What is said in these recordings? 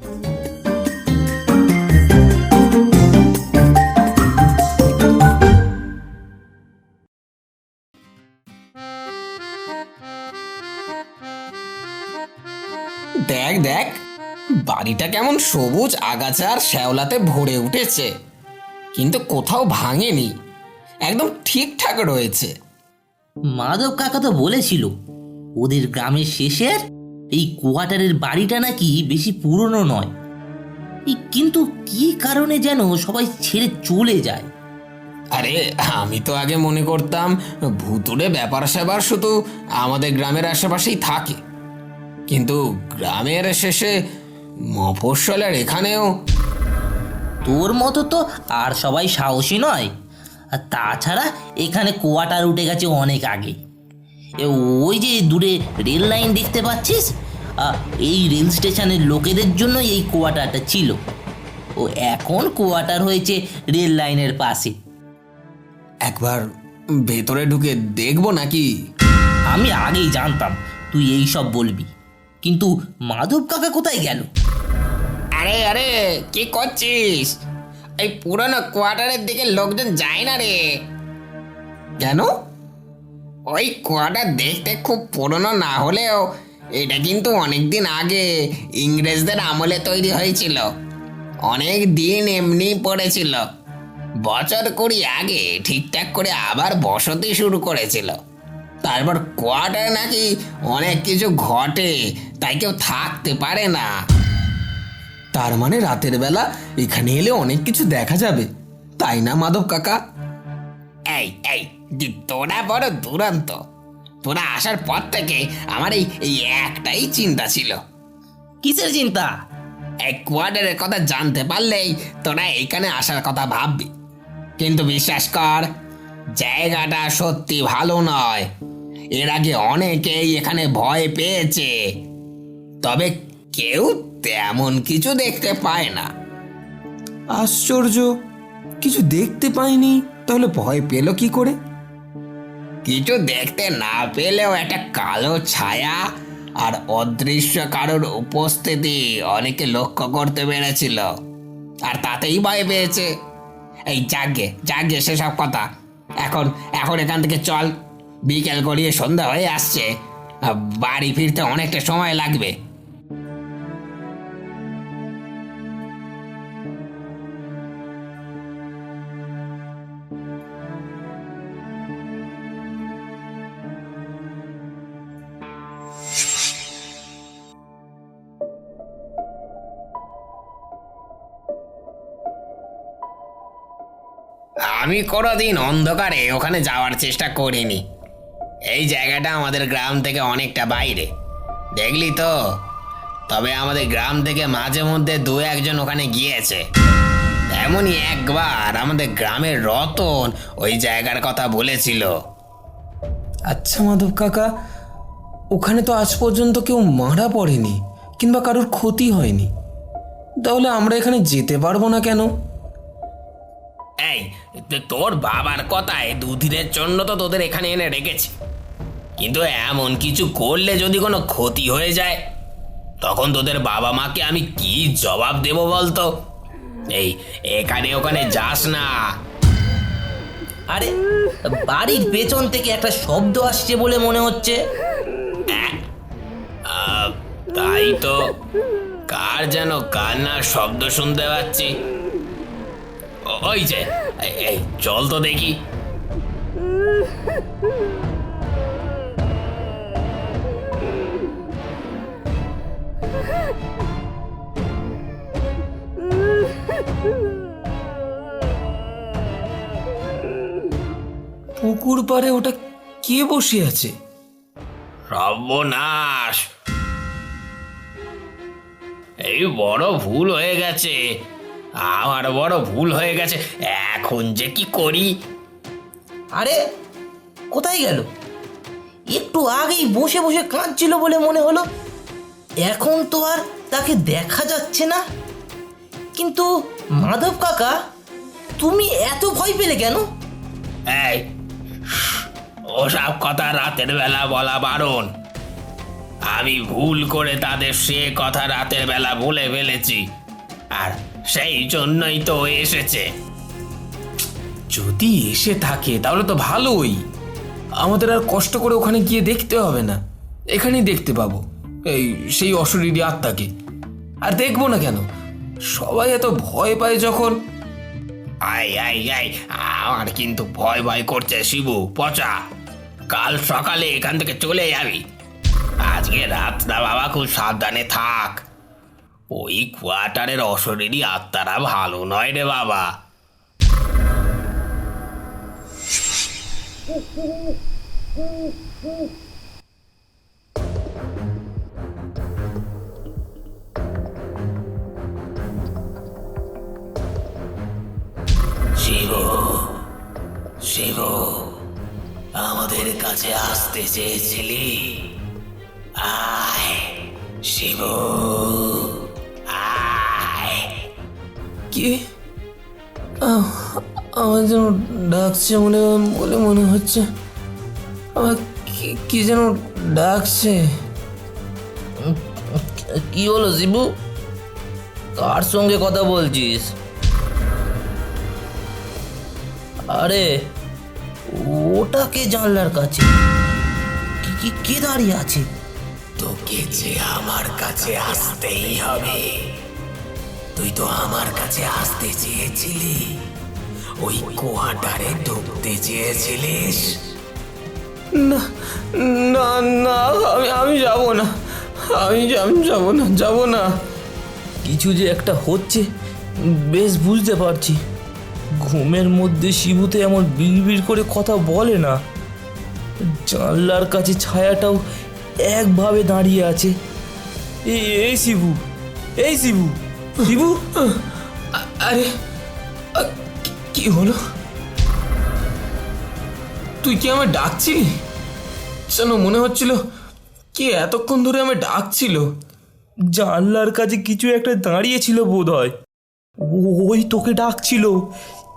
দেখ দেখ, বাড়িটা কেমন সবুজ আগাছা আর শ্যাওলাতে ভরে উঠেছে, কিন্তু কোথাও ভাঙেনি, একদম ঠিকঠাক রয়েছে। মাধব কাকা তো বলেছিল, ওদের গ্রামের শেষের এই কোয়ার্টারের বাড়িটা নাকি বেশি পুরনো নয়। কিন্তু কি কারণে যেন সবাই ছেড়ে চলে যায়? আরে আমি তো আগে মনে করতাম ভুতুড়ে ব্যাপার স্যাপার শুধু আমাদের গ্রামের আশেপাশেই থাকে। কিন্তু গ্রামের শেষে মফস্বলের এখানেও তোর মতো তো আর সবাই সাহসী নয়। আর তাছাড়া এখানে কোয়াটার উঠে গেছে অনেক আগে। ওই যে দূরে রেল লাইন দেখতে পাচ্ছিস? এই রেল স্টেশনের লোকেদের জন্য এই কোয়ার্টারটা ছিল। ও এখন কোয়ার্টার হয়েছে রেল লাইনের পাশে। একবার ভেতরে ঢুকে দেখব নাকি? আমি আগেই জানতাম তুই এই সব বলবি। কিন্তু মাধব কাকা কোথায় গেল? আরে আরে কি করছিস? এই পুরনো কোয়ার্টারের দিকে লোকজন যায় না রে। কেন? ওই কোয়ার্টার দেখতে খুব পুরনো না হলেও এটা কিন্তু অনেক দিন আগে ইংরেজদের আমলে তৈরি হয়েছিল। অনেক দিন এমনি পড়েছিল। বছর কুড়ি আগে ঠিকঠাক করে আবার বসতি শুরু করেছিল। তারপর কোয়ার্টার নাকি অনেক কিছু ঘটে, তাই কেউ থাকতে পারে না। তার মানে রাতের বেলা এখানে এলে অনেক কিছু দেখা যাবে। তাই না, মাধব কাকা? এই এই, তোরা বড় দুরন্ত। তোরা আসার পর থেকে আমার এই এই একটাই চিন্তা ছিল। কিসের চিন্তা? কোয়ার্টারের কথা জানতে পারলেই তোরা এখানে আসার কথা ভাববি। কিন্তু বিশ্বাস কর জায়গাটা সত্যি ভালো নয়। এর আগে অনেকেই এখানে ভয় পেয়েছে। তবে কেউ তেমন কিছু দেখতে পায় না। আশ্চর্য কিছু দেখতে পাইনি? তাহলে ভয় পেল কি করে? কিছু দেখতে না পেলেও একটা কালো ছায়া আর অদৃশ্য কারোর উপস্থিতি অনেকে লক্ষ্য করতে পেরেছিল। আর তাতেই ভয় পেয়েছে। এই জাগে জাগে সেসব কথা। এখন এখন এখান থেকে চল। বিকেল গড়িয়ে সন্ধ্যা হয়ে আসছে। বাড়ি ফিরতে অনেকটা সময় লাগবে। আমি কোনোদিন অন্ধকারে ওখানে যাওয়ার চেষ্টা করিনি। এই জায়গাটা আমাদের গ্রাম থেকে অনেকটা বাইরে। দেখলি তো? তবে আমাদের গ্রাম থেকে মাঝে মধ্যে দু একজন ওখানে গিয়েছে। এমনই একবার আমাদের গ্রামের রতন ওই জায়গার কথা বলেছিল। আচ্ছা মাধব কাকা, ওখানে তো আজ পর্যন্ত কেউ মারা পড়েনি, কিংবা কারোর ক্ষতি হয়নি। তাহলে আমরা এখানে যেতে পারব না কেন? এই তোর বাবার কথায় দুদিনের জন্য তো তোদের এখানে এনে রেখেছি। কিন্তু এমন কিছু করলে যদি কোনো ক্ষতি হয়ে যায়, তখন তোদের বাবা মাকে আমি কি জবাব দেব বলতো? এই, এখানে ওখানে যাস না। আরে, বাড়ির পেছন থেকে একটা শব্দ আসছে বলে মনে হচ্ছে। তাই তো। কার যেন কান্নার শব্দ শুনতে পাচ্ছি? ওই যে এই- চল তো দেখি। পুকুর পাড়ে ওটা কে বসে আছে? সর্বনাশ। এই বড় ভুল হয়ে গেছে। আমার বড় ভুল হয়ে গেছে। এখন যে কি করি? আরে কোথায় গেল? একটু আগেই বসে বসে কাঁদছিল বলে মনে হলো। এখন তো আর তাকে দেখা যাচ্ছে না। কিন্তু মাধব কাকা তুমি এত ভয় পেলে কেন? এই ওসব কথা রাতের বেলা বলা বারণ। আমি ভুল করে তাদের সে কথা রাতের বেলা বলে ফেলেছি। আর সেই জন্যই তো এসেছে। যদি এসে থাকে, তাহলে তো ভালোই। আমাদের আর কষ্ট করে ওখানে গিয়ে দেখতে হবে না। এখানেই দেখতে পাবো। এই, সেই অশরীরী আত্মাকে। আর দেখব না কেন? সবাই এত ভয় পায় যখন। আই আই আই, আমার কিন্তু ভয় ভয় করছে শিবু, পচা। কাল সকালে এখান থেকে চলে যাবি। আজকে রাতটা বাবা, খুব সাবধানে থাক। ওই কোয়ার্টারের অশরীরী আত্মারা ভালো নয় রে বাবা। শিব শিব আমাদের কাছে আসতে চেয়েছিলি? আয় শিব কি? আমার যেন ডাকছে মনে, বলে মনে হচ্ছে। আমার কি যেন ডাকছে? কি হলো শিবু কার সঙ্গে কথা বলছিস? আরে, ওটা কে জানলার কাছে? কি কি, কে দাঁড়িয়ে আছে? তোকে যে আমার কাছে আসতেই হবে। তুই তো আমার কাছে আসতে চেয়েছিলি। ওই কোয়ার্টারে ঢুকতে চেয়েছিলিস। না না না আমি আমি যাব না। আমি আমি যাব না যাব না। কিছু যে একটা হচ্ছে বেশ বুঝতে পারছি। ঘুমের মধ্যে শিবুতে এমন বিড়বিড় করে কথা বলে না। জানলার কাছে ছায়াটাও একভাবে দাঁড়িয়ে আছে। এই শিবু এই শিবু। শিবু? আরে কি- হলো? তুই কি আমায় ডাকছিলি? যেন মনে হচ্ছিল কি এতক্ষণ ধরে আমায় ডাকছিল। জানলার কাছে কিছু একটা দাঁড়িয়ে ছিল বোধ হয় ওই তোকে ডাকছিল।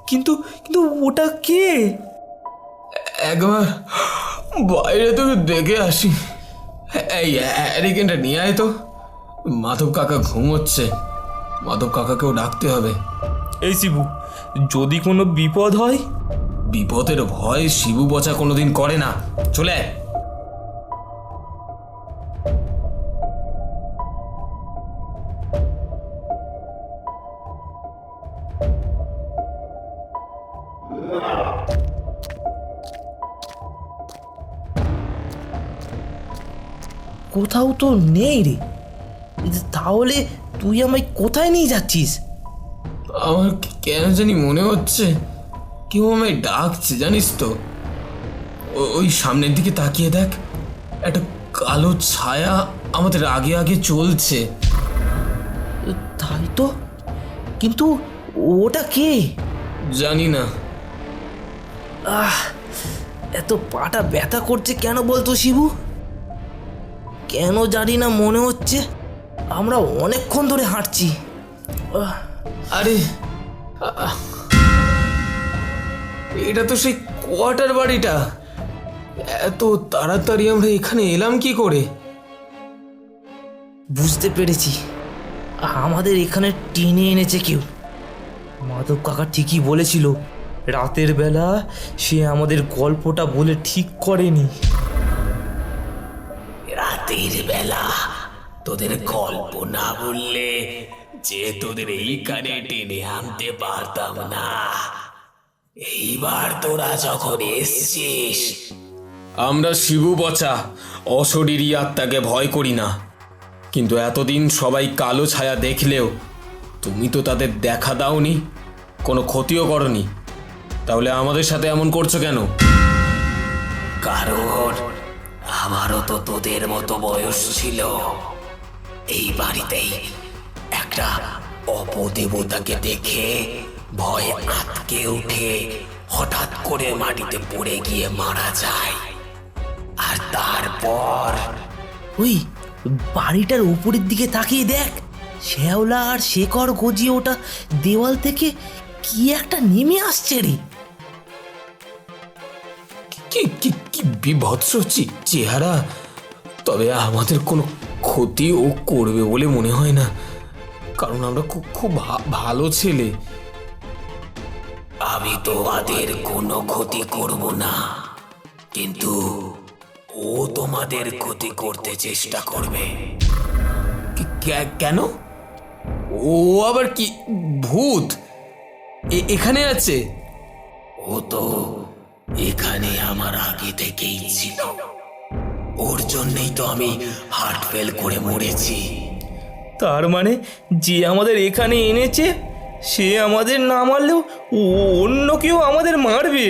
কিন্তু কিন্তু ওটা কে? একবার বাইরে তোকে দেখে আসি। এই অ্যারিকেনটা নিয়ে আয় তো। মাধব কাকা ঘুমোচ্ছে। মাধব কাকাকেও ডাকতে হবে। এই শিবু যদি কোনো বিপদ হয়? বিপদের ভয় শিবু বচা কোনোদিন করে না। চলে কোথাও তো নেই রে। তাহলে তুই আমায় কোথায় নিয়ে যাচ্ছিস? আমার কেন জানি মনে হচ্ছে কেউ আমায় ডাকছে জানিস তো। ওই সামনের দিকে তাকিয়ে দেখ একটা কালো ছায়া আমাদের আগে আগে চলছে। তাই তো? কিন্তু ওটা কে? জানি না। আহ এত পাটা ব্যথা করছে কেন বলতো শিবু? কেন জানি না মনে হচ্ছে। আমরা অনেকক্ষণ ধরে হাঁটছি। আরে এটা তো সেই কোয়ার্টার বাড়িটা। এত তাড়াতাড়ি আমরা এখানে এলাম কি করে? বুঝতে পেরেছি। আমাদের এখানে টেনে এনেছে কেউ। মাধব কাকা ঠিকই বলেছিল রাতের বেলা সে আমাদের গল্পটা বলে ঠিক করেনি। রাতের বেলা? তোদের গল্প না বললে যে তোদের এইখানে টেনে আনতে পারতাম না। এইবার তোরা যখন এসছিস আমরা শিবু বচা অশরীরী আত্মাকে ভয় করি না। কিন্তু এতদিন সবাই কালো ছায়া দেখলেও তুমি তো তাদের দেখা দাওনি কোনো ক্ষতিও করনি। তাহলে আমাদের সাথে এমন করছ কেন? কারণ আমারও তো তোদের মতো বয়স ছিল। এই বাড়িতেই একটা অপদেবতাকে দেখে ভয় আটকে উঠে হঠাৎ করে মাটিতে পড়ে গিয়ে মারা যায়। আর তারপর ওই বাড়িটার উপরের দিকে তাকিয়ে দেখ শ্যাওলা আর শেকড় গজিয়ে ওটা দেওয়াল থেকে কি একটা নেমে আসছে রে। কি কি কি বিভৎস চে- চেহারা। তবে আমাদের কোনো ক্ষতি ও করবে বলে মনে হয় না। কারণ আমরা খুব খুব ভালো ছেলে। আমি তোমাদের কোনো ক্ষতি করব না। কিন্তু ও তোমাদের ক্ষতি করতে চেষ্টা করবে। কেন? ও আবার কি ভূত? এখানে আছে। ও তো এখানে আমার আগে থেকেই ছিল। ওর জন্যই তো আমি হার্ট ফেল করে মরেছি। তার মানে যে আমাদের এখানে এনেছে সে আমাদের না মারলেও অন্য কেউ আমাদের মারবে।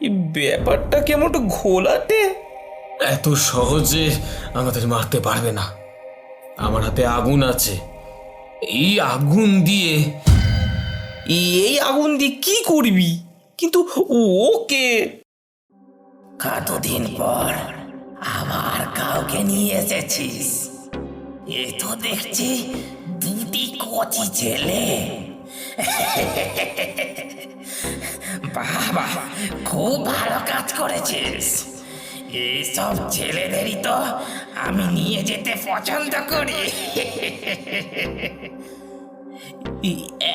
এই ব্যাপারটা কেমন একটু ঘোলাটে? এত সহজে আমাদের মারতে পারবে না। আমার হাতে আগুন আছে। এই আগুন দিয়ে এই আগুন দিয়ে কি করবি? কিন্তু ওকে কতদিন পর আবার কাউকে নিয়ে এসেছিস? এ তো দেখছি দুটি কচি ছেলে। বাবা, খুব ভালো কাজ করেছিস। এইসব ছেলেদেরই তো আমি নিয়ে যেতে পছন্দ করি।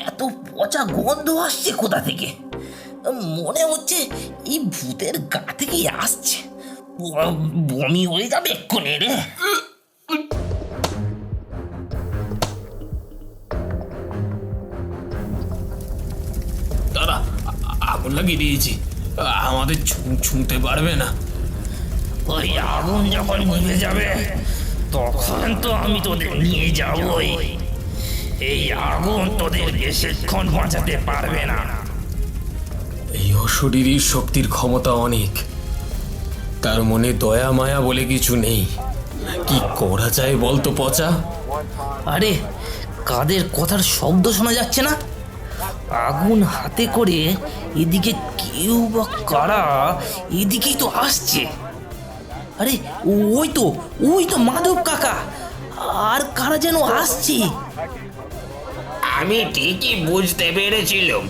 এত পচা গন্ধ আসছে কোথা থেকে? মনে হচ্ছে এই ভূতের গা থেকেই আসছে। বমি হয়ে যাবে এক্ষুনি রে। আগুন লাগিয়ে দিয়েছি। আমাদের ছুঁতে পারবে না। ওই আগুন যখন নিভে যাবে, তখন তো আমি তোদের নিয়ে যাবই। এই আগুন তোদের বেশিক্ষণ বাঁচাতে পারবে না। এই অশরীরী শক্তির ক্ষমতা অনেক। তার মনে দয়া মায়া বলে কিছু নেই। কি করা যায় বলতো পচা? আরে কাদের কথার শব্দ শোনা যাচ্ছে না? আগুন হাতে করে এদিকে কেউ বা কারা এদিকেই তো আসছে। আরে ওই তো ওই তো মাধব কাকা। আর কারা যেন আসছে? আমি ঠিকই বুঝতে পেরেছিলাম।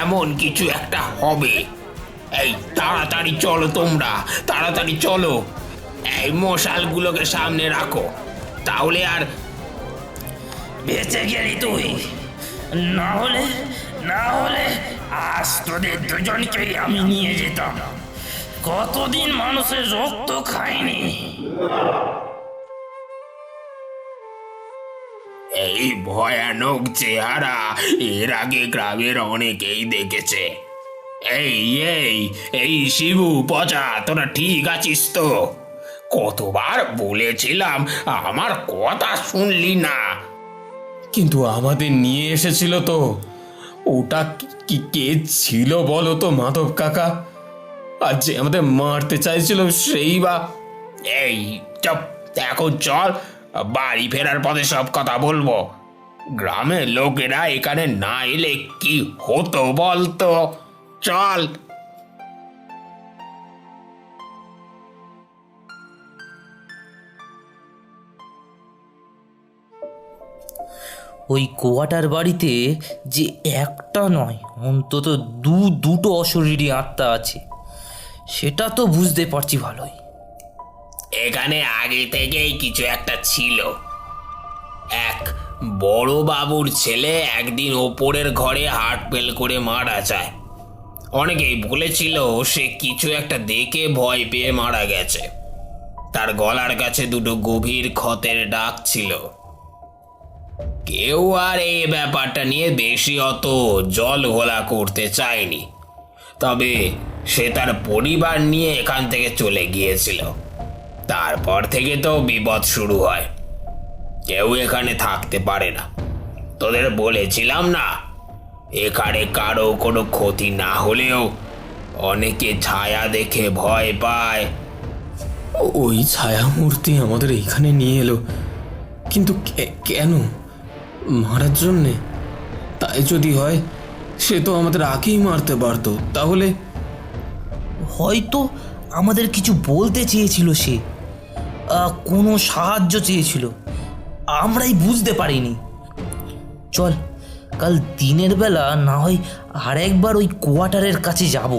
এমন কিছু একটা হবে। এই, তাড়াতাড়ি চলো তোমরা, তাড়াতাড়ি চলো। এই মশালগুলোকে সামনে রাখো, তাহলে আর বেঁচে গেলি তুই। না হলে না হলে আজ তোদের দুজনকেই আমি নিয়ে যেতাম। কতদিন মানুষের রক্ত খায়নি এই ভয়ানক চেহারা এর আগে গ্রামের অনেকেই দেখেছে। এই এই এই শিবু পচা তোরা ঠিক আছিস তো? কতবার বলেছিলাম আমার কথা শুনলি না। কিন্তু আমাদের নিয়ে এসেছিল তো। ওটা কি- কি ছিল বলো তো মাধব কাকা? আর যে আমাদের মারতে চাইছিল সেই বা এই চপ এখন চল বাড়ি ফেরার পথে সব কথা বলব। গ্রামের লোকেরা এখানে না এলে কি হতো বলতো? চল। ওই কোয়াটার বাড়িতে যে একটা নয় অন্তত দু দুটো অশরীরী আত্মা আছে সেটা তো বুঝতে পারছি ভালোই। এখানে আগে থেকেই কিছু একটা ছিল। এক বড় বাবুর ছেলে একদিন ওপরের ঘরে হার্ট ফেল করে মারা যায়। অনেকেই বলেছিল, সে কিছু একটা দেখে ভয় পেয়ে মারা গেছে। তার গলার কাছে দুটো গভীর ক্ষতের ডাক ছিল। কেউ আর এই ব্যাপারটা নিয়ে বেশি অত জল ঘোলা করতে চায়নি। তবে সে তার পরিবার নিয়ে এখান থেকে চলে গিয়েছিল। তারপর থেকে তো বিপদ শুরু হয়। কেউ এখানে থাকতে পারে না। তোদের বলেছিলাম না এখানে কারও কোনো ক্ষতি না হলেও অনেকে ছায়া দেখে ভয় পায়। ওই ছায়া মূর্তি আমাদের এখানে নিয়ে এলো। কিন্তু কে- কেন? মারার জন্যে? তাই যদি হয় সে তো আমাদের আগেই মারতে পারতো। তাহলে? হয়তো আমাদের কিছু বলতে চেয়েছিল সে। কোনো সাহায্য চেয়েছিল। আমরাই বুঝতে পারিনি। চল কাল দিনের বেলা না হয় আরেকবার ওই কোয়ার্টারের কাছে যাব।